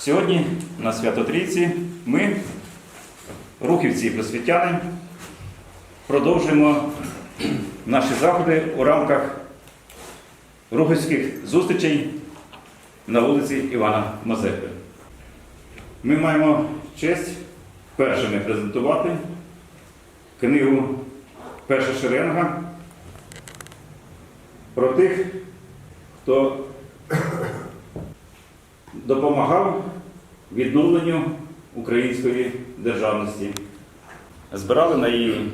Сьогодні на Свято Трійці ми, рухівці і просвітяни, продовжуємо наші заходи у рамках рухівських зустрічей на вулиці Івана Мазепи. Ми маємо честь першими презентувати книгу Перша шеренга про тих, хто допомагав відновленню української державності. Збирали на її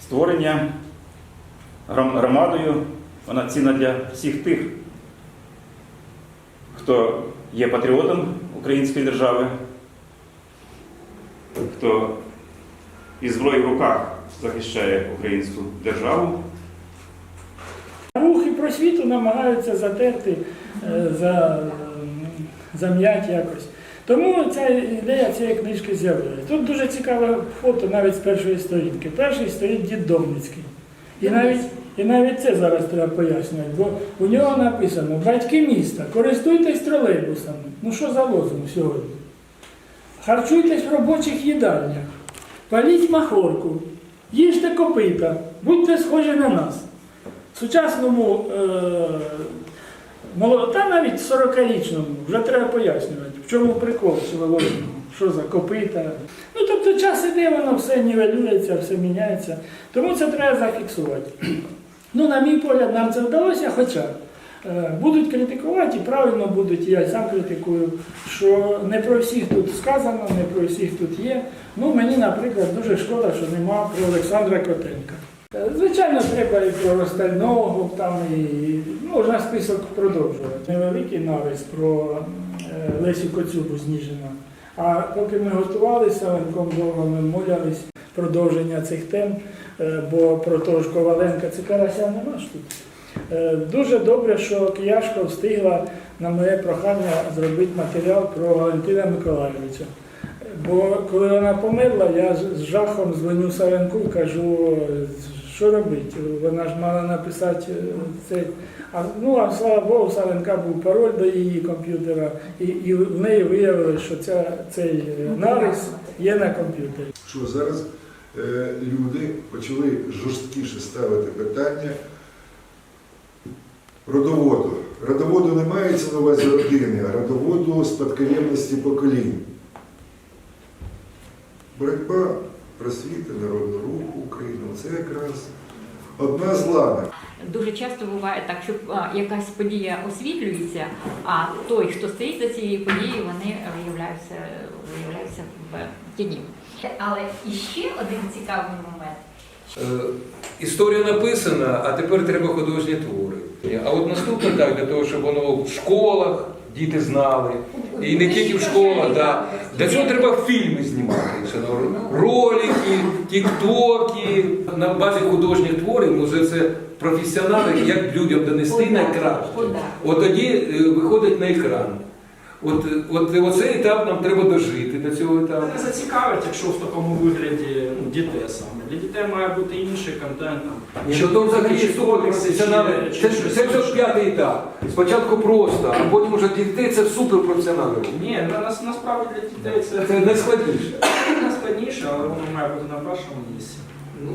створення громадою. Вона цінна для всіх тих, хто є патріотом української держави, хто із зброєю в руках захищає українську державу. Рух і просвіту намагаються затерти, е, за, м, зам'яти якось. Тому ця ідея цієї книжки з'явилася. Тут дуже цікаве фото навіть з першої сторінки. Перший стоїть дід Домницький. І навіть, і навіть це зараз треба пояснювати, бо у нього написано батьки міста, користуйтесь тролейбусами. Ну що за лозунг сьогодні? Харчуйтесь в робочих їдальнях, паліть махорку, їжте копита, будьте схожі на нас. В сучасному е, моло- та навіть 40-річному вже треба пояснювати, в чому прикол лозунгу, що за копита. Ну тобто час іде, воно все нівелюється, все міняється. Тому це треба зафіксувати. Ну, на мій погляд, нам це вдалося, хоча е, будуть критикувати, і правильно будуть, я сам критикую, що не про всіх тут сказано, не про всіх тут є. Ну, мені, наприклад, дуже шкода, що нема про Олександра Котенка. Е, Звичайно, треба і про Ростального, там і ну, можна список продовжувати. Невеликий навіс про е, Лесю Коцюбу з А поки ми готувалися, Ленком довго ми молялись продовження цих тем, е, бо про того ж Коваленка це карася нема ж тут. Дуже добре, що Кияшко встигла на моє прохання зробити матеріал про Валентина Миколайовича. Бо коли вона померла, я з- жахом дзвоню Савенку кажу, що робити? Вона ж мала написати е, цей. А, ну, а слава Богу, Савенка був пароль до її комп'ютера, і, і в неї виявилось, що ця, цей е, нарис є на комп'ютері. що зараз е, люди почали жорсткіше ставити питання родоводу. Родоводу не мається на увазі родини, а родоводу спадкоємності поколінь. Боротьба просвіти народного руху України це якраз одна з ланок. Дуже часто буває так, що якась подія освітлюється, а той, хто стоїть за цією подією, вони виявляються, виявляються в тіні. Але іще один цікавий момент. Е, Історія написана, а тепер треба художні твори. А от наступно так, для того, щоб воно в школах діти знали. І не тільки в школах, да. для цього треба фільми знімати. Ролики, тіктоки. На базі художніх творів може це професіонали, як людям донести найкраще. От тоді е, виходить на екран. От, от оцей етап нам треба дожити до цього етапу. Мене зацікавить, якщо в такому вигляді ну, дітей саме. Для дітей має бути інший контент. Там. Ні, ну то взагалі Це, чи це, щось вже п'ятий етап. Спочатку просто, а потім вже дітей це супер професіонали. Ні, на, нас- насправді для дітей це Це найскладніше. не складніше, але воно має бути на першому місці. Ну,